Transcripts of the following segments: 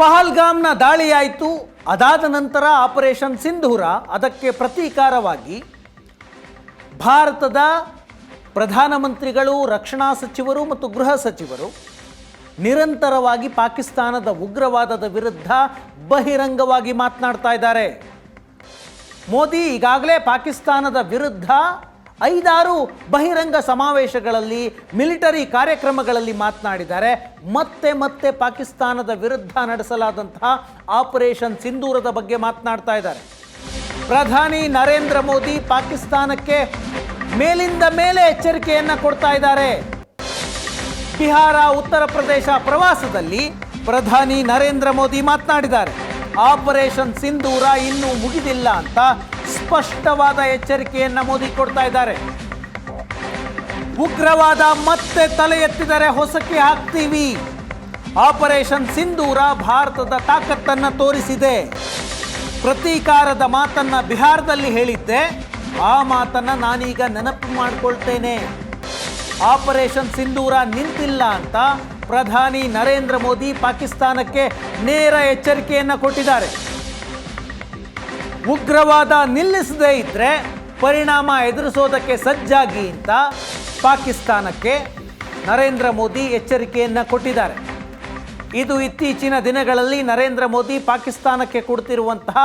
ಪಹಲ್ಗಾಮ್ನ ದಾಳಿಯಾಯಿತು. ಅದಾದ ನಂತರ ಆಪರೇಷನ್ ಸಿಂಧೂರ ಅದಕ್ಕೆ ಪ್ರತೀಕಾರವಾಗಿ ಭಾರತದ ಪ್ರಧಾನಮಂತ್ರಿಗಳು, ರಕ್ಷಣಾ ಸಚಿವರು ಮತ್ತು ಗೃಹ ಸಚಿವರು ನಿರಂತರವಾಗಿ ಪಾಕಿಸ್ತಾನದ ಉಗ್ರವಾದದ ವಿರುದ್ಧ ಬಹಿರಂಗವಾಗಿ ಮಾತನಾಡ್ತಾ ಇದ್ದಾರೆ. ಮೋದಿ ಈಗಾಗಲೇ ಪಾಕಿಸ್ತಾನದ ವಿರುದ್ಧ ಐದಾರು ಬಹಿರಂಗ ಸಮಾವೇಶಗಳಲ್ಲಿ, ಮಿಲಿಟರಿ ಕಾರ್ಯಕ್ರಮಗಳಲ್ಲಿ ಮಾತನಾಡಿದ್ದಾರೆ. ಮತ್ತೆ ಮತ್ತೆ ಪಾಕಿಸ್ತಾನದ ವಿರುದ್ಧ ನಡೆಸಲಾದಂತಹ ಆಪರೇಷನ್ ಸಿಂಧೂರದ ಬಗ್ಗೆ ಮಾತನಾಡ್ತಾ ಇದ್ದಾರೆ. ಪ್ರಧಾನಿ ನರೇಂದ್ರ ಮೋದಿ ಪಾಕಿಸ್ತಾನಕ್ಕೆ ಮೇಲಿಂದ ಮೇಲೆ ಎಚ್ಚರಿಕೆಯನ್ನು ಕೊಡ್ತಾ ಇದ್ದಾರೆ. ಬಿಹಾರ, ಉತ್ತರ ಪ್ರದೇಶ ಪ್ರವಾಸದಲ್ಲಿ ಪ್ರಧಾನಿ ನರೇಂದ್ರ ಮೋದಿ ಮಾತನಾಡಿದ್ದಾರೆ. ಆಪರೇಷನ್ ಸಿಂಧೂರ ಇನ್ನೂ ಮುಗಿದಿಲ್ಲ ಅಂತ ಸ್ಪಷ್ಟವಾದ ಎಚ್ಚರಿಕೆಯನ್ನು ಮೋದಿ ಕೊಡ್ತಾ ಇದ್ದಾರೆ. ಉಗ್ರವಾದ ಮತ್ತೆ ತಲೆ ಎತ್ತಿದರೆ ಹೊಸಕ್ಕೆ ಹಾಕ್ತೀವಿ. ಆಪರೇಷನ್ ಸಿಂಧೂರ ಭಾರತದ ತಾಕತ್ತನ್ನು ತೋರಿಸಿದೆ. ಪ್ರತೀಕಾರದ ಮಾತನ್ನ ಬಿಹಾರದಲ್ಲಿ ಹೇಳಿದ್ದೆ. ಆ ಮಾತನ್ನ ನಾನೀಗ ನೆನಪು ಮಾಡಿಕೊಳ್ತೇನೆ. ಆಪರೇಷನ್ ಸಿಂಧೂರ ನಿಂತಿಲ್ಲ ಅಂತ ಪ್ರಧಾನಿ ನರೇಂದ್ರ ಮೋದಿ ಪಾಕಿಸ್ತಾನಕ್ಕೆ ನೇರ ಎಚ್ಚರಿಕೆಯನ್ನು ಕೊಟ್ಟಿದ್ದಾರೆ. ಉಗ್ರವಾದ ನಿಲ್ಲಿಸದೇ ಇದ್ರೆ ಪರಿಣಾಮ ಎದುರಿಸೋದಕ್ಕೆ ಸಜ್ಜಾಗಿ ಅಂತ ಪಾಕಿಸ್ತಾನಕ್ಕೆ ನರೇಂದ್ರ ಮೋದಿ ಎಚ್ಚರಿಕೆಯನ್ನ ಕೊಟ್ಟಿದ್ದಾರೆ ಇದು ಇತ್ತೀಚಿನ ದಿನಗಳಲ್ಲಿ ನರೇಂದ್ರ ಮೋದಿ ಪಾಕಿಸ್ತಾನಕ್ಕೆ ಕೊಡ್ತಿರುವಂತಹ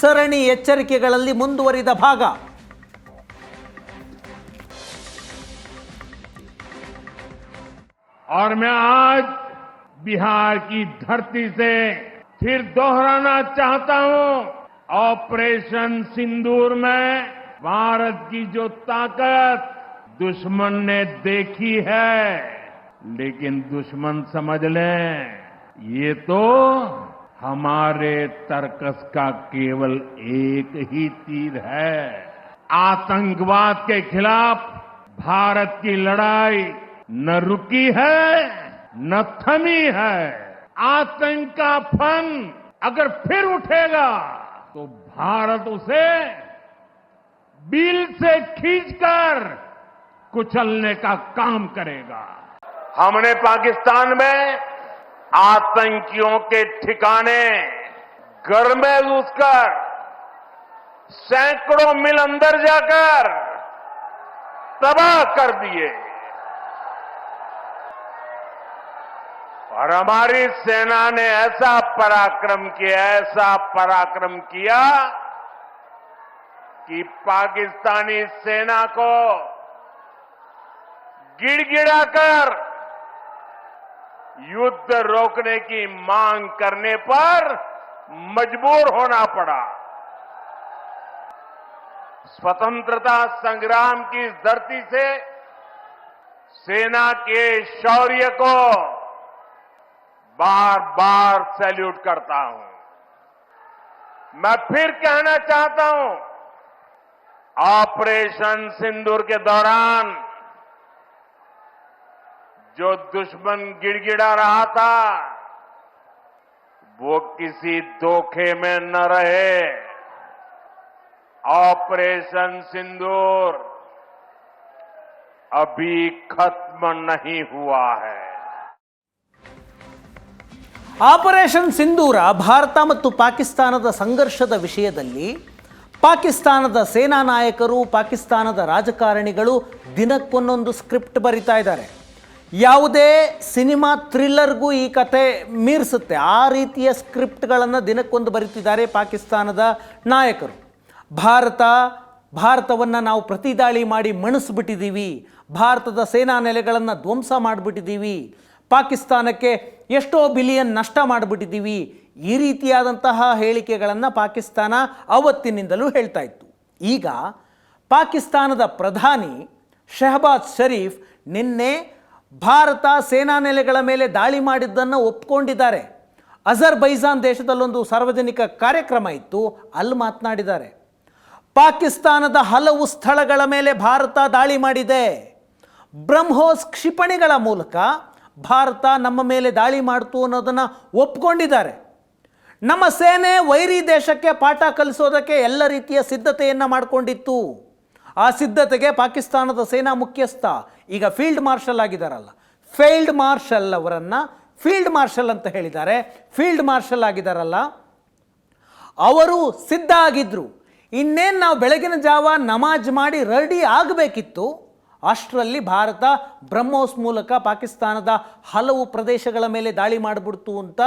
ಸರಣಿ ಎಚ್ಚರಿಕೆಗಳಲ್ಲಿ ಮುಂದುವರಿದ ಭಾಗ और मैं आज बिहार की धरती से फिर दोहराना चाहता हूं ऑपरेशन सिंदूर में भारत की जो ताकत दुश्मन ने देखी है, लेकिन दुश्मन समझ लें, ये तो हमारे तर्कस का केवल एक ही तीर है। आतंकवाद के खिलाफ भारत की लड़ाई न रुकी है, न थमी है। आतंक का फन अगर फिर उठेगा तो भारत उसे बिल से खींचकर कुचलने का काम करेगा। हमने पाकिस्तान में आतंकियों के ठिकाने घर में घुसकर सैकड़ों मील अंदर जाकर तबाह कर दिए। और हमारी सेना ने ऐसा पराक्रम किया, ऐसा पराक्रम किया कि पाकिस्तानी सेना को गिड़गिड़ाकर युद्ध रोकने की मांग करने पर मजबूर होना पड़ा। स्वतंत्रता संग्राम की इस धरती से सेना के शौर्य को बार बार सैल्यूट करता हूँ। मैं फिर कहना चाहता हूँ, ऑपरेशन सिंदूर के दौरान जो दुश्मन गिड़गिड़ा रहा था, वो किसी धोखे में न रहे। ऑपरेशन सिंदूर अभी खत्म नहीं हुआ है। ಆಪರೇಷನ್ ಸಿಂಧೂರ ಭಾರತ ಮತ್ತು ಪಾಕಿಸ್ತಾನದ ಸಂಘರ್ಷದ ವಿಷಯದಲ್ಲಿ ಪಾಕಿಸ್ತಾನದ ಸೇನಾ ನಾಯಕರು, ಪಾಕಿಸ್ತಾನದ ರಾಜಕಾರಣಿಗಳು ದಿನಕ್ಕೊಂದೊಂದು ಸ್ಕ್ರಿಪ್ಟ್ ಬರಿತಾ ಇದ್ದಾರೆ. ಯಾವುದೇ ಸಿನಿಮಾ ಥ್ರಿಲ್ಲರ್ಗೂ ಈ ಕತೆ ಮೀರಿಸುತ್ತೆ. ಆ ರೀತಿಯ ಸ್ಕ್ರಿಪ್ಟ್ಗಳನ್ನು ದಿನಕ್ಕೊಂದು ಬರೀತಿದ್ದಾರೆ ಪಾಕಿಸ್ತಾನದ ನಾಯಕರು. ಭಾರತ, ಭಾರತವನ್ನು ನಾವು ಪ್ರತಿದಾಳಿ ಮಾಡಿ ಮಣಿಸ್ಬಿಟ್ಟಿದ್ದೀವಿ ಭಾರತದ ಸೇನಾ ನೆಲೆಗಳನ್ನು ಧ್ವಂಸ ಮಾಡಿಬಿಟ್ಟಿದ್ದೀವಿ ಪಾಕಿಸ್ತಾನಕ್ಕೆ ಎಷ್ಟೋ ಬಿಲಿಯನ್ ನಷ್ಟ ಮಾಡಿಬಿಟ್ಟಿದ್ದೀವಿ. ಈ ರೀತಿಯಾದಂತಹ ಹೇಳಿಕೆಗಳನ್ನು ಪಾಕಿಸ್ತಾನ ಅವತ್ತಿನಿಂದಲೂ ಹೇಳ್ತಾ ಇತ್ತು. ಈಗ ಪಾಕಿಸ್ತಾನದ ಪ್ರಧಾನಿ ಶೆಹಬಾಜ್ ಶರೀಫ್ ನಿನ್ನೆ ಭಾರತ ಸೇನಾ ನೆಲೆಗಳ ಮೇಲೆ ದಾಳಿ ಮಾಡಿದ್ದನ್ನು ಒಪ್ಕೊಂಡಿದ್ದಾರೆ. ಅಜರ್ಬೈಜಾನ್ ದೇಶದಲ್ಲೊಂದು ಸಾರ್ವಜನಿಕ ಕಾರ್ಯಕ್ರಮ ಇತ್ತು, ಅಲ್ಲಿ ಮಾತನಾಡಿದ್ದಾರೆ. ಪಾಕಿಸ್ತಾನದ ಹಲವು ಸ್ಥಳಗಳ ಮೇಲೆ ಭಾರತ ದಾಳಿ ಮಾಡಿದೆ. ಬ್ರಹ್ಮೋಸ್ ಕ್ಷಿಪಣಿಗಳ ಮೂಲಕ ಭಾರತ ನಮ್ಮ ಮೇಲೆ ದಾಳಿ ಮಾಡ್ತು ಅನ್ನೋದನ್ನು ಒಪ್ಕೊಂಡಿದ್ದಾರೆ. ನಮ್ಮ ಸೇನೆ ವೈರಿ ದೇಶಕ್ಕೆ ಪಾಠ ಕಲಿಸೋದಕ್ಕೆ ಎಲ್ಲ ರೀತಿಯ ಸಿದ್ಧತೆಯನ್ನು ಮಾಡಿಕೊಂಡಿತ್ತು. ಆ ಸಿದ್ಧತೆಗೆ ಪಾಕಿಸ್ತಾನದ ಸೇನಾ ಮುಖ್ಯಸ್ಥ, ಈಗ ಫೀಲ್ಡ್ ಮಾರ್ಷಲ್ ಆಗಿದ್ದಾರಲ್ಲ, ಫೀಲ್ಡ್ ಮಾರ್ಷಲ್ ಅವರನ್ನು ಫೀಲ್ಡ್ ಮಾರ್ಷಲ್ ಅಂತ ಹೇಳಿದ್ದಾರೆ. ಫೀಲ್ಡ್ ಮಾರ್ಷಲ್ ಆಗಿದ್ದಾರಲ್ಲ, ಅವರು ಸಿದ್ಧ ಆಗಿದ್ರು. ಇನ್ನೇನು ನಾವು ಬೆಳಗಿನ ಜಾವ ನಮಾಜ್ ಮಾಡಿ ರೆಡಿ ಆಗಬೇಕಿತ್ತು ಅಷ್ಟರಲ್ಲಿ ಭಾರತ ಬ್ರಹ್ಮೋಸ್ ಮೂಲಕ ಪಾಕಿಸ್ತಾನದ ಹಲವು ಪ್ರದೇಶಗಳ ಮೇಲೆ ದಾಳಿ ಮಾಡಿಬಿಡ್ತು ಅಂತ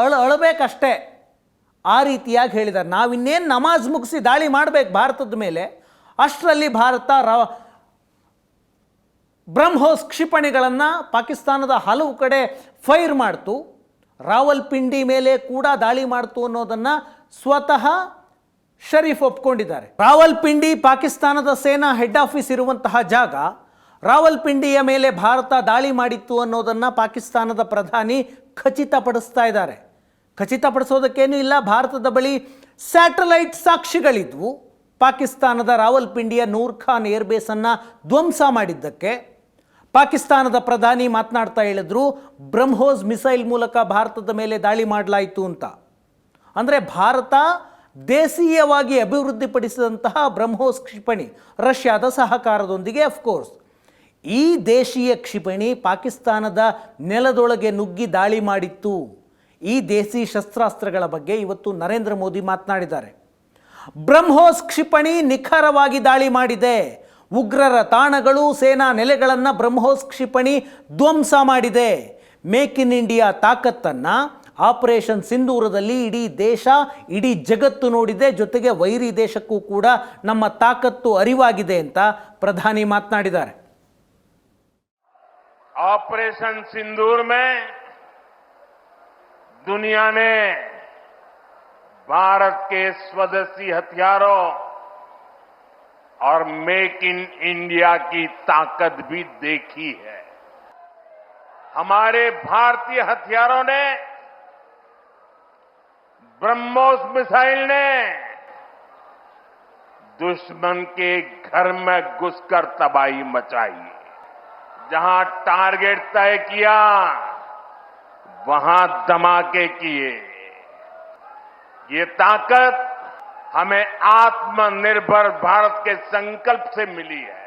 ಅಳ, ಅಳಬೇಕಷ್ಟೇ. ಆ ರೀತಿಯಾಗಿ ಹೇಳಿದ್ದಾರೆ ನಾವಿನ್ನೇನು ನಮಾಜ್ ಮುಗಿಸಿ ದಾಳಿ ಮಾಡಬೇಕು ಭಾರತದ ಮೇಲೆ, ಅಷ್ಟರಲ್ಲಿ ಭಾರತ ರ, ಬ್ರಹ್ಮೋಸ್ ಕ್ಷಿಪಣಿಗಳನ್ನು ಪಾಕಿಸ್ತಾನದ ಹಲವು ಕಡೆ ಫೈರ್ ಮಾಡ್ತು. ರಾವಲ್ಪಿಂಡಿ ಮೇಲೆ ಕೂಡ ದಾಳಿ ಮಾಡ್ತು ಅನ್ನೋದನ್ನು ಸ್ವತಃ ಶರೀಫ್ ಒಪ್ಕೊಂಡಿದ್ದಾರೆ. ರಾವಲ್ಪಿಂಡಿ ಪಾಕಿಸ್ತಾನದ ಸೇನಾ ಹೆಡ್ ಆಫೀಸ್ ಇರುವಂತಹ ಜಾಗ ರಾವಲ್ಪಿಂಡಿಯ ಮೇಲೆ ಭಾರತ ದಾಳಿ ಮಾಡಿತ್ತು ಅನ್ನೋದನ್ನು ಪಾಕಿಸ್ತಾನದ ಪ್ರಧಾನಿ ಖಚಿತಪಡಿಸ್ತಾ ಇದ್ದಾರೆ. ಖಚಿತಪಡಿಸೋದಕ್ಕೇನೂ ಇಲ್ಲ, ಭಾರತದ ಬಳಿ ಸ್ಯಾಟಲೈಟ್ ಸಾಕ್ಷಿಗಳಿದ್ವು. ಪಾಕಿಸ್ತಾನದ ರಾವಲ್ಪಿಂಡಿಯ ನೂರ್ ಖಾನ್ ಏರ್ಬೇಸನ್ನು ಧ್ವಂಸ ಮಾಡಿದ್ದಕ್ಕೆ ಪಾಕಿಸ್ತಾನದ ಪ್ರಧಾನಿ ಮಾತನಾಡ್ತಾ ಹೇಳಿದ್ರು, ಬ್ರಹ್ಮೋಸ್ ಮಿಸೈಲ್ ಮೂಲಕ ಭಾರತದ ಮೇಲೆ ದಾಳಿ ಮಾಡಲಾಯಿತು ಅಂತ. ಅಂದರೆ ಭಾರತ ದೇಶೀಯವಾಗಿ ಅಭಿವೃದ್ಧಿಪಡಿಸಿದಂತಹ ಬ್ರಹ್ಮೋಸ್ ಕ್ಷಿಪಣಿ, ರಷ್ಯಾದ ಸಹಕಾರದೊಂದಿಗೆ ಅಫ್ಕೋರ್ಸ್ ಈ ದೇಶೀಯ ಕ್ಷಿಪಣಿ ಪಾಕಿಸ್ತಾನದ ನೆಲದೊಳಗೆ ನುಗ್ಗಿ ದಾಳಿ ಮಾಡಿತ್ತು. ಈ ದೇಸಿ ಶಸ್ತ್ರಾಸ್ತ್ರಗಳ ಬಗ್ಗೆ ಇವತ್ತು ನರೇಂದ್ರ ಮೋದಿ ಮಾತನಾಡಿದ್ದಾರೆ. ಬ್ರಹ್ಮೋಸ್ ಕ್ಷಿಪಣಿ ನಿಖರವಾಗಿ ದಾಳಿ ಮಾಡಿದೆ. ಉಗ್ರರ ತಾಣಗಳು, ಸೇನಾ ನೆಲೆಗಳನ್ನು ಬ್ರಹ್ಮೋಸ್ ಕ್ಷಿಪಣಿ ಧ್ವಂಸ ಮಾಡಿದೆ. ಮೇಕ್ ಇನ್ ಇಂಡಿಯಾ ತಾಕತ್ತನ್ನು ಆಪರೇಷನ್ ಸಿಂಧೂರದಲ್ಲಿ ಇಡೀ ದೇಶ ಇಡೀ ಜಗತ್ತು ನೋಡಿದೆ ಜೊತೆಗೆ ವೈರಿ ದೇಶಕ್ಕೂ ಕೂಡ ನಮ್ಮ ತಾಕತ್ತು ಅರಿವಾಗಿದೆ ಅಂತ ಪ್ರಧಾನಿ ಮಾತನಾಡಿದ್ದಾರೆ ऑपरेशन सिंदूर में दुनिया ने भारत के स्वदेशी हथियारों और मेक इन इंडिया की ताकत भी देखी है हमारे भारतीय हथियारों ने ब्रह्मोस मिसाइल ने दुश्मन के घर में घुसकर तबाही मचाई जहां टारगेट तय किया वहां धमाके किए ये ताकत हमें आत्मनिर्भर भारत के संकल्प से मिली है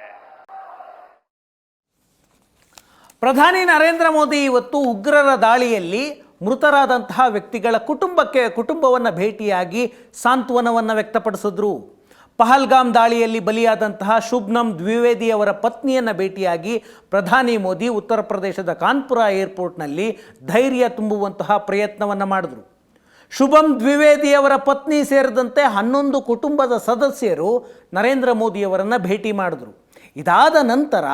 ಪ್ರಧಾನಿ ನರೇಂದ್ರ ಮೋದಿ ಇವತ್ತು ಉಗ್ರರ ದಾಳಿಯಲ್ಲಿ ಮೃತರಾದಂತಹ ವ್ಯಕ್ತಿಗಳ ಕುಟುಂಬಕ್ಕೆ ಕುಟುಂಬವನ್ನು ಭೇಟಿಯಾಗಿ ಸಾಂತ್ವನವನ್ನು ವ್ಯಕ್ತಪಡಿಸಿದ್ರು. ಪಹಲ್ಗಾಮ್ ದಾಳಿಯಲ್ಲಿ ಬಲಿಯಾದಂತಹ ಶುಭ್ನಂ ದ್ವಿವೇದಿಯವರ ಪತ್ನಿಯನ್ನು ಭೇಟಿಯಾಗಿ ಪ್ರಧಾನಿ ಮೋದಿ ಉತ್ತರ ಪ್ರದೇಶದ ಕಾನ್ಪುರ ಏರ್ಪೋರ್ಟ್ನಲ್ಲಿ ಧೈರ್ಯ ತುಂಬುವಂತಹ ಪ್ರಯತ್ನವನ್ನು ಮಾಡಿದ್ರು. ಶುಭಂ ದ್ವಿವೇದಿಯವರ ಪತ್ನಿ ಸೇರಿದಂತೆ ಹನ್ನೊಂದು ಕುಟುಂಬದ ಸದಸ್ಯರು ನರೇಂದ್ರ ಮೋದಿಯವರನ್ನು ಭೇಟಿ ಮಾಡಿದ್ರು. ಇದಾದ ನಂತರ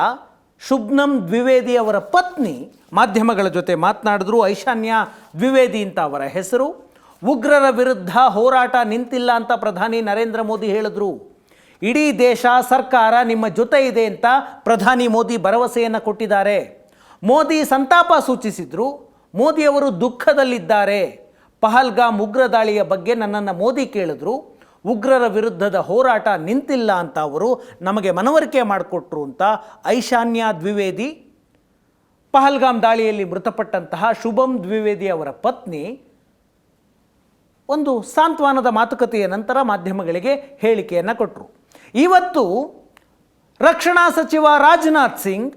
ಶುಭ್ನಂ ದ್ವಿವೇದಿ ಅವರ ಪತ್ನಿ ಮಾಧ್ಯಮಗಳ ಜೊತೆ ಮಾತನಾಡಿದ್ರು, ಐಶಾನ್ಯ ದ್ವಿವೇದಿ ಅಂತ ಅವರ ಹೆಸರು. ಉಗ್ರರ ವಿರುದ್ಧ ಹೋರಾಟ ನಿಂತಿಲ್ಲ ಅಂತ ಪ್ರಧಾನಿ ನರೇಂದ್ರ ಮೋದಿ ಹೇಳಿದ್ರು. ಇಡೀ ದೇಶ, ಸರ್ಕಾರ ನಿಮ್ಮ ಜೊತೆ ಇದೆ ಅಂತ ಪ್ರಧಾನಿ ಮೋದಿ ಭರವಸೆಯನ್ನು ಕೊಟ್ಟಿದ್ದಾರೆ. ಮೋದಿ ಸಂತಾಪ ಸೂಚಿಸಿದ್ರು, ಮೋದಿಯವರು ದುಃಖದಲ್ಲಿದ್ದಾರೆ. ಪಹಲ್ಗಾಮ್ ಉಗ್ರ ದಾಳಿಯ ಬಗ್ಗೆ ನನ್ನನ್ನು ಮೋದಿ ಕೇಳಿದ್ರು. ಉಗ್ರರ ವಿರುದ್ಧದ ಹೋರಾಟ ನಿಂತಿಲ್ಲ ಅಂತ ಅವರು ನಮಗೆ ಮನವರಿಕೆ ಮಾಡಿಕೊಟ್ರು ಅಂತ ಐಶಾನ್ಯ ದ್ವಿವೇದಿ ಪಹಲ್ಗಾಮ್ ದಾಳಿಯಲ್ಲಿ ಮೃತಪಟ್ಟಂತಹ ಶುಭಂ ದ್ವಿವೇದಿ ಅವರ ಪತ್ನಿ ಒಂದು ಸಾಂತ್ವನದ ಮಾತುಕತೆಯ ನಂತರ ಮಾಧ್ಯಮಗಳಿಗೆ ಹೇಳಿಕೆಯನ್ನು ಕೊಟ್ಟರು ಇವತ್ತು ರಕ್ಷಣಾ ಸಚಿವ ರಾಜನಾಥ್ ಸಿಂಗ್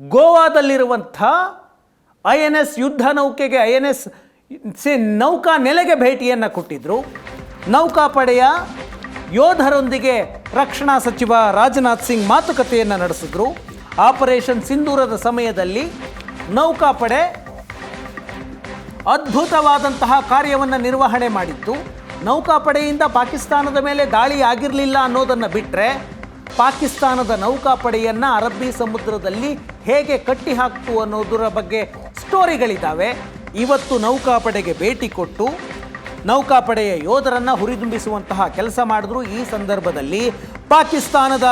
ಗೋವಾದಲ್ಲಿರುವಂಥ ಐ ಎನ್ ಎಸ್ ಯುದ್ಧ ನೌಕೆಗೆ ಐ ಎನ್ ಎಸ್ ನೌಕಾ ನೆಲೆಗೆ ಭೇಟಿಯನ್ನು ಕೊಟ್ಟಿದ್ದರು ನೌಕಾಪಡೆಯ ಯೋಧರೊಂದಿಗೆ ರಕ್ಷಣಾ ಸಚಿವ ರಾಜನಾಥ್ ಸಿಂಗ್ ಮಾತುಕತೆಯನ್ನು ನಡೆಸಿದ್ರು. ಆಪರೇಷನ್ ಸಿಂಧೂರದ ಸಮಯದಲ್ಲಿ ನೌಕಾಪಡೆ ಅದ್ಭುತವಾದಂತಹ ಕಾರ್ಯವನ್ನು ನಿರ್ವಹಣೆ ಮಾಡಿತ್ತು. ನೌಕಾಪಡೆಯಿಂದ ಪಾಕಿಸ್ತಾನದ ಮೇಲೆ ದಾಳಿ ಆಗಿರಲಿಲ್ಲ ಅನ್ನೋದನ್ನು ಬಿಟ್ಟರೆ ಪಾಕಿಸ್ತಾನದ ನೌಕಾಪಡೆಯನ್ನು ಅರಬ್ಬಿ ಸಮುದ್ರದಲ್ಲಿ ಹೇಗೆ ಕಟ್ಟಿ ಹಾಕ್ತು ಅನ್ನೋದರ ಬಗ್ಗೆ ಸ್ಟೋರಿಗಳಿದ್ದಾವೆ ಇವತ್ತು ನೌಕಾಪಡೆಗೆ ಭೇಟಿ ಕೊಟ್ಟು ನೌಕಾಪಡೆಯ ಯೋಧರನ್ನು ಹುರಿದುಂಬಿಸುವಂತಹ ಕೆಲಸ ಮಾಡಿದ್ರು ಈ ಸಂದರ್ಭದಲ್ಲಿ ಪಾಕಿಸ್ತಾನದ,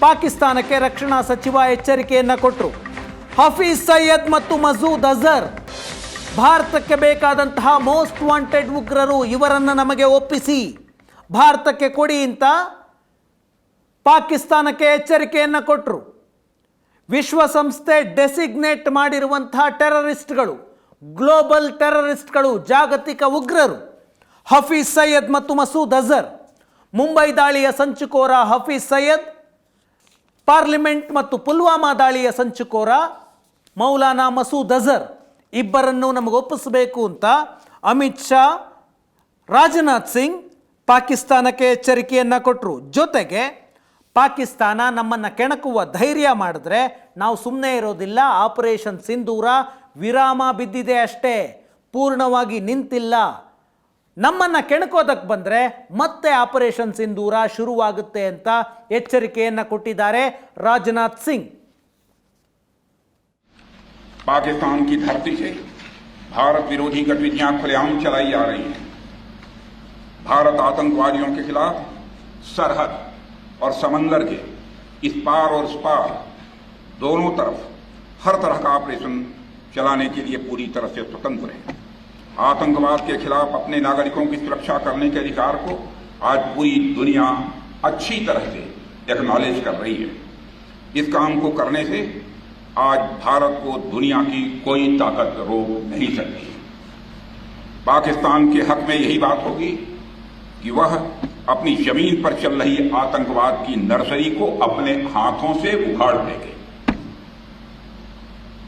ಪಾಕಿಸ್ತಾನಕ್ಕೆ ರಕ್ಷಣಾ ಸಚಿವ ಎಚ್ಚರಿಕೆಯನ್ನು ಕೊಟ್ಟರು ಹಫೀಜ್ ಸೈಯದ್ ಮತ್ತು ಮಸೂದ್ ಅಜರ್, ಭಾರತಕ್ಕೆ ಬೇಕಾದಂತಹ ಮೋಸ್ಟ್ ವಾಂಟೆಡ್ ಉಗ್ರರು ಇವರನ್ನು ನಮಗೆ ಒಪ್ಪಿಸಿ. ಭಾರತಕ್ಕೆ ಕೊಡಿ ಅಂತ ಪಾಕಿಸ್ತಾನಕ್ಕೆ ಎಚ್ಚರಿಕೆಯನ್ನು ಕೊಟ್ಟರು ವಿಶ್ವಸಂಸ್ಥೆ ಡೆಸಿಗ್ನೇಟ್ ಮಾಡಿರುವಂತಹ ಟೆರರಿಸ್ಟ್ಗಳು. ಗ್ಲೋಬಲ್ ಟೆರರಿಸ್ಟ್ಗಳು ಜಾಗತಿಕ ಉಗ್ರರು. ಹಫೀಜ್ ಸೈಯದ್ ಮತ್ತು ಮಸೂದ್ ಅಜರ್. ಮುಂಬೈ ದಾಳಿಯ ಸಂಚುಕೋರ ಹಫೀಜ್ ಸೈಯದ್, ಪಾರ್ಲಿಮೆಂಟ್ ಮತ್ತು ಪುಲ್ವಾಮಾ ದಾಳಿಯ ಸಂಚುಕೋರ ಮೌಲಾನಾ ಮಸೂದ್ ಅಜರ್. ಇಬ್ಬರನ್ನು ನಮಗೆ ಒಪ್ಪಿಸಬೇಕು ಅಂತ ಅಮಿತ್ ಶಾ, ರಾಜನಾಥ್ ಸಿಂಗ್ ಪಾಕಿಸ್ತಾನಕ್ಕೆ ಎಚ್ಚರಿಕೆಯನ್ನು ಕೊಟ್ಟರು ಜೊತೆಗೆ ಪಾಕಿಸ್ತಾನ ನಮ್ಮನ್ನು ಕೆಣಕುವ ಧೈರ್ಯ ಮಾಡಿದ್ರೆ ನಾವು ಸುಮ್ಮನೆ ಇರೋದಿಲ್ಲ, ಆಪರೇಷನ್ ಸಿಂಧೂರ ವಿರಾಮ ಬಿದ್ದಿದೆ ಅಷ್ಟೇ ಪೂರ್ಣವಾಗಿ ನಿಂತಿಲ್ಲ ನಮ್ಮನ್ನು ಕೆಣಕೋದಕ್ಕೆ ಬಂದರೆ ಮತ್ತೆ ಆಪರೇಷನ್ ಸಿಂಧೂರ ಶುರುವಾಗುತ್ತೆ ಅಂತ ಎಚ್ಚರಿಕೆಯನ್ನು ಕೊಟ್ಟಿದ್ದಾರೆ ರಾಜನಾಥ್ ಸಿಂಗ್ पाकिस्तान की धरती से भारत विरोधी गतिविधियां खुलेआम चलाई जा रही हैं भारत आतंकवादियों के खिलाफ सरहद और समंदर के इस पार और उस पार दोनों तरफ हर तरह का ऑपरेशन चलाने के लिए पूरी तरह से स्वतंत्र है। आतंकवाद के खिलाफ अपने नागरिकों की सुरक्षा करने के अधिकार को आज पूरी दुनिया अच्छी तरह से एक्नॉलेज कर रही है। इस काम को करने से आज भारत को दुनिया की कोई ताकत रोक नहीं सकती। पाकिस्तान के हक में यही बात होगी कि वह अपनी ज़मीन पर चल रही आतंकवाद की नर्सरी को अपने हाथों से उखाड़ फेंके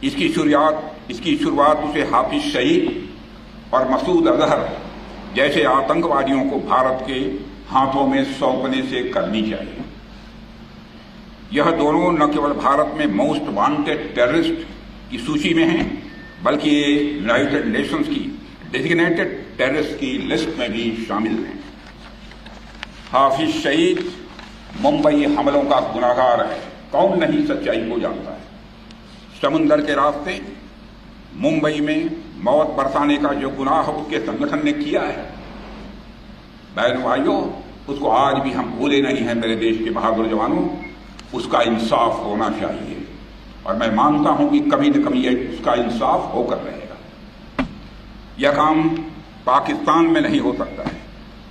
इसकी शुरुआत इसकी शुरुआत उसे हाफिज सईद और मसूद अजहर जैसे आतंकवादियों को भारत के हाथों में सौंपने से करनी चाहिए। यह दोनों न केवल भारत में मोस्ट वांटेड टेररिस्ट की सूची में हैं, बल्कि ये यूनाइटेड नेशंस की डेजिग्नेटेड टेररिस्ट की लिस्ट में भी शामिल हैं। हाफिज सईद मुंबई हमलों का गुनाहगार है, कौन नहीं सच्चाई को जानता है। समुंदर के रास्ते मुंबई में मौत बरसाने का जो गुनाह उसके संगठन ने किया है। बहन भाइयों, उसको आज भी हम भूले नहीं हैं मेरे देश के बहादुर जवानों। उसका इंसाफ होना चाहिए। और मैं मानता हूँ कि कभी न कभी उसका इंसाफ होकर रहेगा। यह काम पाकिस्तान में नहीं हो सकता है।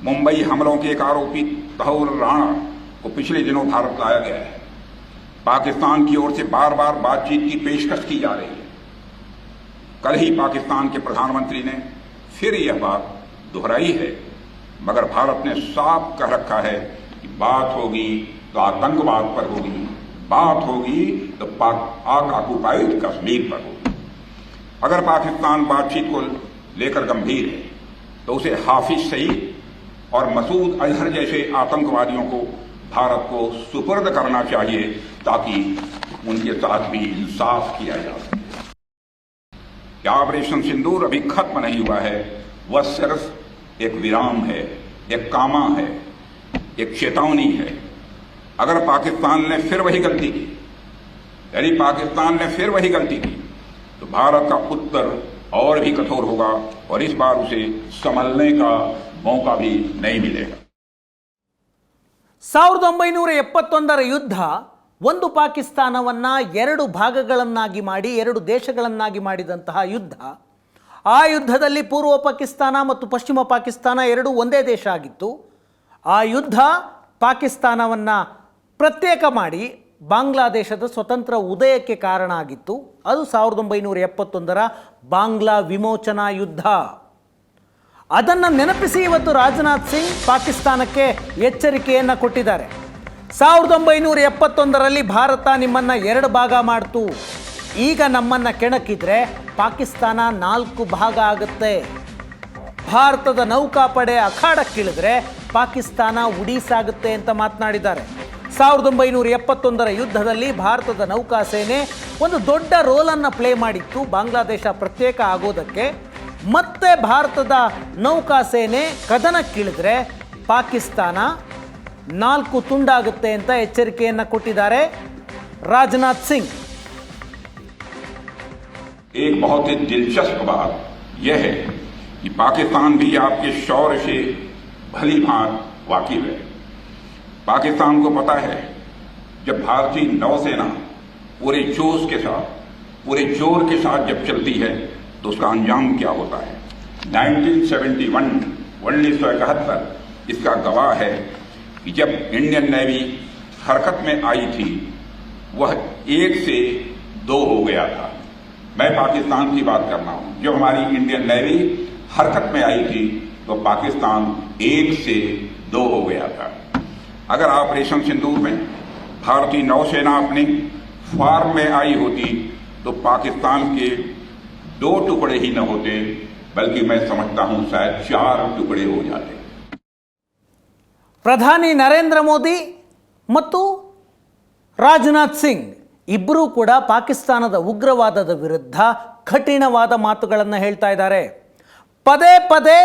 मुंबई हमलों के एक आरोपी तहौर राणा को पिछले दिनों भारत लाया गया है। पाकिस्तान की ओर से बार बार बातचीत की पेशकश की जा रही है। कल ही पाकिस्तान के प्रधानमंत्री ने फिर यह बात दोहराई है। मगर भारत ने साफ़ कह रखा है कि बात होगी तो आतंकवाद पर होगी, बात होगी तो पाक ऑक्युपाइड कश्मीर पर होगी। अगर पाकिस्तान बातचीत को लेकर गंभीर है तो उसे हाफिज सईद और मसूद अजहर जैसे आतंकवादियों को भारत को सुपुर्द करना चाहिए ताकि उनके साथ भी इंसाफ किया जा सके। क्या ऑपरेशन सिंदूर अभी खत्म नहीं हुआ है वह सिर्फ एक विराम है एक कामा है एक चेतावनी है अगर पाकिस्तान ने फिर वही गलती की यदि पाकिस्तान ने फिर वही गलती की तो भारत का उत्तर और भी कठोर होगा और इस बार उसे संभलने का मौका भी नहीं मिलेगा ಸಾವಿರದ ಒಂಬೈನೂರ ಎಪ್ಪತ್ತೊಂದರ ಯುದ್ಧ ಒಂದು ಪಾಕಿಸ್ತಾನವನ್ನು ಎರಡು ಭಾಗಗಳನ್ನಾಗಿ ಮಾಡಿ, ಎರಡು ದೇಶಗಳನ್ನಾಗಿ ಮಾಡಿದಂತಹ ಯುದ್ಧ. ಆ ಯುದ್ಧದಲ್ಲಿ ಪೂರ್ವ ಪಾಕಿಸ್ತಾನ ಮತ್ತು ಪಶ್ಚಿಮ ಪಾಕಿಸ್ತಾನ ಎರಡೂ ಒಂದೇ ದೇಶ ಆಗಿತ್ತು. ಆ ಯುದ್ಧ ಪಾಕಿಸ್ತಾನವನ್ನು ಪ್ರತ್ಯೇಕ ಮಾಡಿ ಬಾಂಗ್ಲಾದೇಶದ ಸ್ವತಂತ್ರ ಉದಯಕ್ಕೆ ಕಾರಣ ಆಗಿತ್ತು. ಅದು ಸಾವಿರದ ಒಂಬೈನೂರ ಎಪ್ಪತ್ತೊಂದರ ಬಾಂಗ್ಲಾ ವಿಮೋಚನಾ ಯುದ್ಧ. ಅದನ್ನು ನೆನಪಿಸಿ ಇವತ್ತು ರಾಜನಾಥ್ ಸಿಂಗ್ ಪಾಕಿಸ್ತಾನಕ್ಕೆ ಎಚ್ಚರಿಕೆಯನ್ನು ಕೊಟ್ಟಿದ್ದಾರೆ. ಸಾವಿರದ ಒಂಬೈನೂರ ಎಪ್ಪತ್ತೊಂದರಲ್ಲಿ ಭಾರತ ನಿಮ್ಮನ್ನು ಎರಡು ಭಾಗ ಮಾಡ್ತು. ಈಗ ನಮ್ಮನ್ನು ಕೆಣಕಿದ್ರೆ ಪಾಕಿಸ್ತಾನ ನಾಲ್ಕು ಭಾಗ ಆಗುತ್ತೆ. ಭಾರತದ ನೌಕಾಪಡೆ ಅಖಾಡಕ್ಕಿಳಿದ್ರೆ ಪಾಕಿಸ್ತಾನ ಉಡೀಸಾಗುತ್ತೆ ಅಂತ ಮಾತನಾಡಿದ್ದಾರೆ. ಸಾವಿರದ ಒಂಬೈನೂರ ಎಪ್ಪತ್ತೊಂದರ ಯುದ್ಧದಲ್ಲಿ ಭಾರತದ ನೌಕಾಸೇನೆ ಒಂದು ದೊಡ್ಡ ರೋಲನ್ನು ಪ್ಲೇ ಮಾಡಿತ್ತು ಬಾಂಗ್ಲಾದೇಶ ಪ್ರತ್ಯೇಕ ಆಗೋದಕ್ಕೆ. ಮತ್ತೆ ಭಾರತದ ನೌಕಾಸೇನೆ ಕದನಕ್ಕಿಳಿದ್ರೆ ಪಾಕಿಸ್ತಾನ ನಾಲ್ಕು ತುಂಡಾಗುತ್ತೆ ಅಂತ ಎಚ್ಚರಿಕೆಯನ್ನು ಕೊಟ್ಟಿದ್ದಾರೆ ರಾಜನಾಥ್ ಸಿಂಗ್ एक बहुत ही दिलचस्प बात यह है कि पाकिस्तान भी आपके शौर्य से भली भांत वाकिफ है पाकिस्तान को पता है जब भारतीय नौसेना पूरे जोश के साथ पूरे जोर के साथ जब चलती है तो उसका अंजाम क्या होता है 1971 उन्नीस सौ इकहत्तर इसका गवाह है कि जब इंडियन नेवी हरकत में आई थी, वह एक से दो हो गया था। मैं पाकिस्तान की बात कर रहा हूँ। जब हमारी इंडियन नेवी हरकत में आई थी तो पाकिस्तान एक से दो हो गया था। अगर ऑपरेशन सिंदूर में भारतीय नौसेना अपनी फार्म में आई होती तो पाकिस्तान के दो टुकड़े ही न होते, बल्कि मैं समझता हूँ शायद चार टुकड़े हो जाते। ಪ್ರಧಾನಿ ನರೇಂದ್ರ ಮೋದಿ ಮತ್ತು ರಾಜನಾಥ್ ಸಿಂಗ್ ಇಬ್ಬರೂ ಕೂಡ ಪಾಕಿಸ್ತಾನದ ಉಗ್ರವಾದದ ವಿರುದ್ಧ ಕಠಿಣವಾದ ಮಾತುಗಳನ್ನು ಹೇಳ್ತಾ ಇದ್ದಾರೆ. ಪದೇ ಪದೇ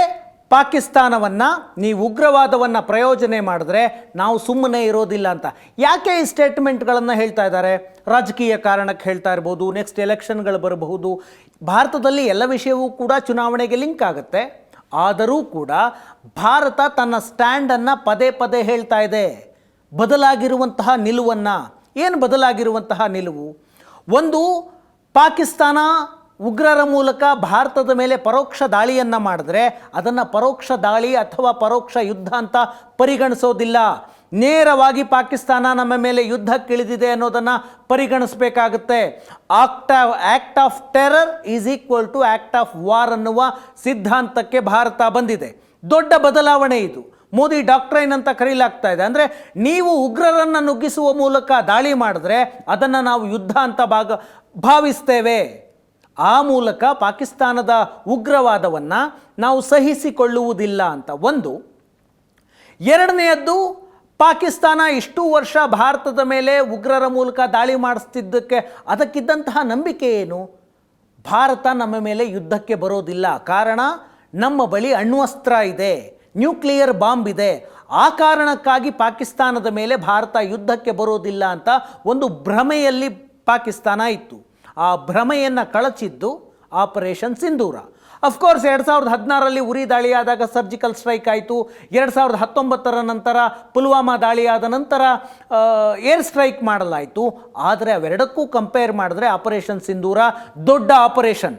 ಪಾಕಿಸ್ತಾನವನ್ನು ನೀವು ಉಗ್ರವಾದವನ್ನು ಪ್ರಯೋಜನೆ ಮಾಡಿದ್ರೆ ನಾವು ಸುಮ್ಮನೆ ಇರೋದಿಲ್ಲ ಅಂತ. ಯಾಕೆ ಈ ಸ್ಟೇಟ್ಮೆಂಟ್ಗಳನ್ನು ಹೇಳ್ತಾ ಇದ್ದಾರೆ? ರಾಜಕೀಯ ಕಾರಣಕ್ಕೆ ಹೇಳ್ತಾ ಇರ್ಬೋದು ನೆಕ್ಸ್ಟ್ ಎಲೆಕ್ಷನ್ಗಳು ಬರಬಹುದು. ಭಾರತದಲ್ಲಿ ಎಲ್ಲ ವಿಷಯವೂ ಕೂಡ ಚುನಾವಣೆಗೆ ಲಿಂಕ್ ಆಗುತ್ತೆ. ಆದರೂ ಕೂಡ ಭಾರತ ತನ್ನ ಸ್ಟ್ಯಾಂಡನ್ನು ಪದೇ ಪದೇ ಹೇಳ್ತಾ ಇದೆ. ಬದಲಾಗಿರುವಂತಹ ನಿಲುವನ್ನು. ಏನು ಬದಲಾಗಿರುವಂತಹ ನಿಲುವು? ಒಂದು ಪಾಕಿಸ್ತಾನ ಉಗ್ರರ ಮೂಲಕ ಭಾರತದ ಮೇಲೆ ಪರೋಕ್ಷ ದಾಳಿಯನ್ನು ಮಾಡಿದ್ರೆ ಅದನ್ನು ಪರೋಕ್ಷ ದಾಳಿ ಅಥವಾ ಪರೋಕ್ಷ ಯುದ್ಧ ಅಂತ ಪರಿಗಣಿಸೋದಿಲ್ಲ. ನೇರವಾಗಿ ಪಾಕಿಸ್ತಾನ ನಮ್ಮ ಮೇಲೆ ಯುದ್ಧಕ್ಕಿಳಿದಿದೆ ಅನ್ನೋದನ್ನು ಪರಿಗಣಿಸಬೇಕಾಗುತ್ತೆ. Act act of terror is equal to act of war ಅನ್ನುವ ಸಿದ್ಧಾಂತಕ್ಕೆ ಭಾರತ ಬಂದಿದೆ. ದೊಡ್ಡ ಬದಲಾವಣೆ ಇದು. ಮೋದಿ ಡಾಕ್ಟ್ರೈನ್ ಅಂತ ಕರೀಲಾಗ್ತಾ ಇದೆ. ಅಂದರೆ ನೀವು ಉಗ್ರರನ್ನು ನುಗ್ಗಿಸುವ ಮೂಲಕ ದಾಳಿ ಮಾಡಿದ್ರೆ ಅದನ್ನು ನಾವು ಯುದ್ಧ ಅಂತ ಭಾಗ, ಭಾವಿಸ್ತೇವೆ. ಆ ಮೂಲಕ ಪಾಕಿಸ್ತಾನದ ಉಗ್ರವಾದವನ್ನು ನಾವು ಸಹಿಸಿಕೊಳ್ಳುವುದಿಲ್ಲ ಅಂತ. ಒಂದು, ಎರಡನೆಯದ್ದು ಪಾಕಿಸ್ತಾನ ಇಷ್ಟು ವರ್ಷ ಭಾರತದ ಮೇಲೆ ಉಗ್ರರ ಮೂಲಕ ದಾಳಿ ಮಾಡಿಸ್ತಿದ್ದಕ್ಕೆ ಅದಕ್ಕಿದ್ದಂತಹ ನಂಬಿಕೆ ಏನು? ಭಾರತ ನಮ್ಮ ಮೇಲೆ ಯುದ್ಧಕ್ಕೆ ಬರೋದಿಲ್ಲ. ಕಾರಣ, ನಮ್ಮ ಬಳಿ ಅಣ್ವಸ್ತ್ರ ಇದೆ, ನ್ಯೂಕ್ಲಿಯರ್ ಬಾಂಬ್ ಇದೆ. ಆ ಕಾರಣಕ್ಕಾಗಿ ಪಾಕಿಸ್ತಾನದ ಮೇಲೆ ಭಾರತ ಯುದ್ಧಕ್ಕೆ ಬರೋದಿಲ್ಲ ಅಂತ ಒಂದು ಭ್ರಮೆಯಲ್ಲಿ ಪಾಕಿಸ್ತಾನ ಇತ್ತು. ಆ ಭ್ರಮೆಯನ್ನು ಕಳಚಿದ್ದು ಆಪರೇಷನ್ ಸಿಂಧೂರ ಅಫ್ಕೋರ್ಸ್ ಎರಡು ಸಾವಿರದ ಹದಿನಾರರಲ್ಲಿ ಉರಿ ದಾಳಿಯಾದಾಗ ಸರ್ಜಿಕಲ್ ಸ್ಟ್ರೈಕ್ ಆಯಿತು. ಎರಡು ಸಾವಿರದ ಹತ್ತೊಂಬತ್ತರ ನಂತರ ಪುಲ್ವಾಮಾ ದಾಳಿಯಾದ ನಂತರ ಏರ್ ಸ್ಟ್ರೈಕ್ ಮಾಡಲಾಯಿತು. ಆದರೆ ಅವೆರಡಕ್ಕೂ ಕಂಪೇರ್ ಮಾಡಿದ್ರೆ ಆಪರೇಷನ್ ಸಿಂಧೂರ ದೊಡ್ಡ ಆಪರೇಷನ್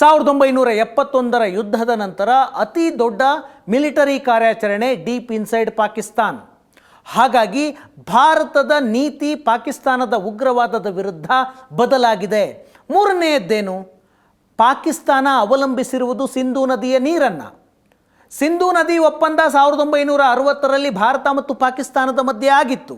ಸಾವಿರದ ಒಂಬೈನೂರ ಎಪ್ಪತ್ತೊಂದರ ಯುದ್ಧದ ನಂತರ ಅತಿ ದೊಡ್ಡ ಮಿಲಿಟರಿ ಕಾರ್ಯಾಚರಣೆ ಡೀಪ್ ಇನ್ಸೈಡ್ ಪಾಕಿಸ್ತಾನ್. ಹಾಗಾಗಿ ಭಾರತದ ನೀತಿ ಪಾಕಿಸ್ತಾನದ ಉಗ್ರವಾದದ ವಿರುದ್ಧ ಬದಲಾಗಿದೆ. ಮೂರನೆಯದ್ದೇನು? ಪಾಕಿಸ್ತಾನ ಅವಲಂಬಿಸಿರುವುದು ಸಿಂಧೂ ನದಿಯ ನೀರನ್ನು. ಸಿಂಧೂ ನದಿ ಒಪ್ಪಂದ ಸಾವಿರದ ಒಂಬೈನೂರ ಅರವತ್ತರಲ್ಲಿ ಭಾರತ ಮತ್ತು ಪಾಕಿಸ್ತಾನದ ಮಧ್ಯೆ ಆಗಿತ್ತು.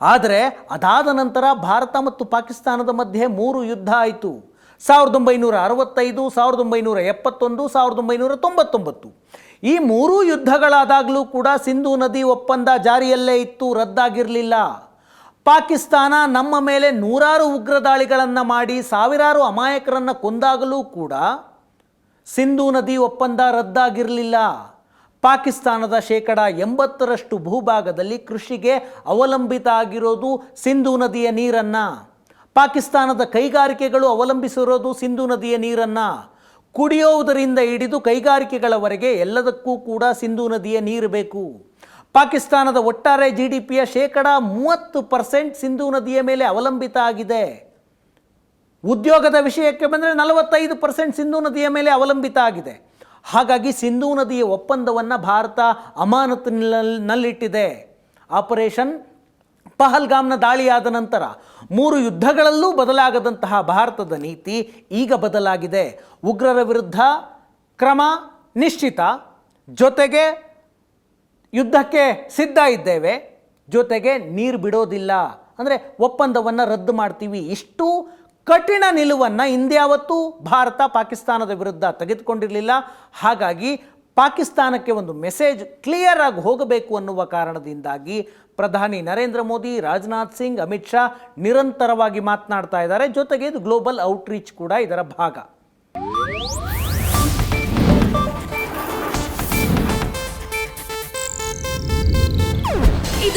ಆದರೆ ಅದಾದ ನಂತರ ಭಾರತ ಮತ್ತು ಪಾಕಿಸ್ತಾನದ ಮಧ್ಯೆ ಮೂರು ಯುದ್ಧ ಆಯಿತು. ಸಾವಿರದ ಒಂಬೈನೂರ ಅರವತ್ತೈದು, ಸಾವಿರದ ಒಂಬೈನೂರ ಎಪ್ಪತ್ತೊಂದು, ಸಾವಿರದ ಒಂಬೈನೂರ ತೊಂಬತ್ತೊಂಬತ್ತು. ಈ ಮೂರೂ ಯುದ್ಧಗಳಾದಾಗಲೂ ಕೂಡ ಸಿಂಧೂ ನದಿ ಒಪ್ಪಂದ ಜಾರಿಯಲ್ಲೇ ಇತ್ತು, ರದ್ದಾಗಿರಲಿಲ್ಲ. ಪಾಕಿಸ್ತಾನ ನಮ್ಮ ಮೇಲೆ ನೂರಾರು ಉಗ್ರ ದಾಳಿಗಳನ್ನು ಮಾಡಿ ಸಾವಿರಾರು ಅಮಾಯಕರನ್ನು ಕೊಂದಾಗಲೂ ಕೂಡ ಸಿಂಧೂ ನದಿ ಒಪ್ಪಂದ ರದ್ದಾಗಿರಲಿಲ್ಲ. ಪಾಕಿಸ್ತಾನದ ಶೇಕಡ ಎಂಬತ್ತರಷ್ಟು ಭೂಭಾಗದಲ್ಲಿ ಕೃಷಿಗೆ ಅವಲಂಬಿತ ಆಗಿರೋದು ಸಿಂಧೂ ನದಿಯ ನೀರನ್ನು. ಪಾಕಿಸ್ತಾನದ ಕೈಗಾರಿಕೆಗಳು ಅವಲಂಬಿಸಿರೋದು ಸಿಂಧೂ ನದಿಯ ನೀರನ್ನು. ಕುಡಿಯೋದರಿಂದ ಹಿಡಿದು ಕೈಗಾರಿಕೆಗಳವರೆಗೆ ಎಲ್ಲದಕ್ಕೂ ಕೂಡ ಸಿಂಧೂ ನದಿಯ ನೀರು ಬೇಕು. ಪಾಕಿಸ್ತಾನದ ಒಟ್ಟಾರೆ ಜಿ ಡಿ ಪಿಯ ಶೇಕಡ ಮೂವತ್ತು ಪರ್ಸೆಂಟ್ ಸಿಂಧೂ ನದಿಯ ಮೇಲೆ ಅವಲಂಬಿತ ಆಗಿದೆ. ಉದ್ಯೋಗದ ವಿಷಯಕ್ಕೆ ಬಂದರೆ ನಲವತ್ತೈದು ಪರ್ಸೆಂಟ್ ಸಿಂಧೂ ನದಿಯ ಮೇಲೆ ಅವಲಂಬಿತ ಆಗಿದೆ. ಹಾಗಾಗಿ ಸಿಂಧೂ ನದಿಯ ಒಪ್ಪಂದವನ್ನು ಭಾರತ ಅಮಾನತಿನಲ್ಲಿಟ್ಟಿದೆ ಆಪರೇಷನ್ ಪಹಲ್ಗಾಮ್ನ ದಾಳಿಯಾದ ನಂತರ ಮೂರು ಯುದ್ಧಗಳಲ್ಲೂ ಬದಲಾಗದಂತಹ ಭಾರತದ ನೀತಿ ಈಗ ಬದಲಾಗಿದೆ. ಉಗ್ರರ ವಿರುದ್ಧ ಕ್ರಮ ನಿಶ್ಚಿತ. ಜೊತೆಗೆ ಯುದ್ಧಕ್ಕೆ ಸಿದ್ಧ ಇದ್ದೇವೆ. ಜೊತೆಗೆ ನೀರು ಬಿಡೋದಿಲ್ಲ. ಅಂದರೆ ಒಪ್ಪಂದವನ್ನು ರದ್ದು ಮಾಡ್ತೀವಿ. ಇಷ್ಟು ಕಠಿಣ ನಿಲುವನ್ನು ಇಂದ್ಯಾವತ್ತೂ ಭಾರತ ಪಾಕಿಸ್ತಾನದ ವಿರುದ್ಧ ತೆಗೆದುಕೊಂಡಿರಲಿಲ್ಲ. ಹಾಗಾಗಿ ಪಾಕಿಸ್ತಾನಕ್ಕೆ ಒಂದು ಮೆಸೇಜ್ ಕ್ಲಿಯರ್ ಆಗಿ ಹೋಗಬೇಕು ಅನ್ನುವ ಕಾರಣದಿಂದಾಗಿ ಪ್ರಧಾನಿ ನರೇಂದ್ರ ಮೋದಿ, ರಾಜನಾಥ್ ಸಿಂಗ್, ಅಮಿತ್ ಶಾ ನಿರಂತರವಾಗಿ ಮಾತನಾಡ್ತಾ ಇದ್ದಾರೆ. ಜೊತೆಗೆ ಇದು ಗ್ಲೋಬಲ್ ಔಟ್ರೀಚ್ ಕೂಡ ಇದರ ಭಾಗ.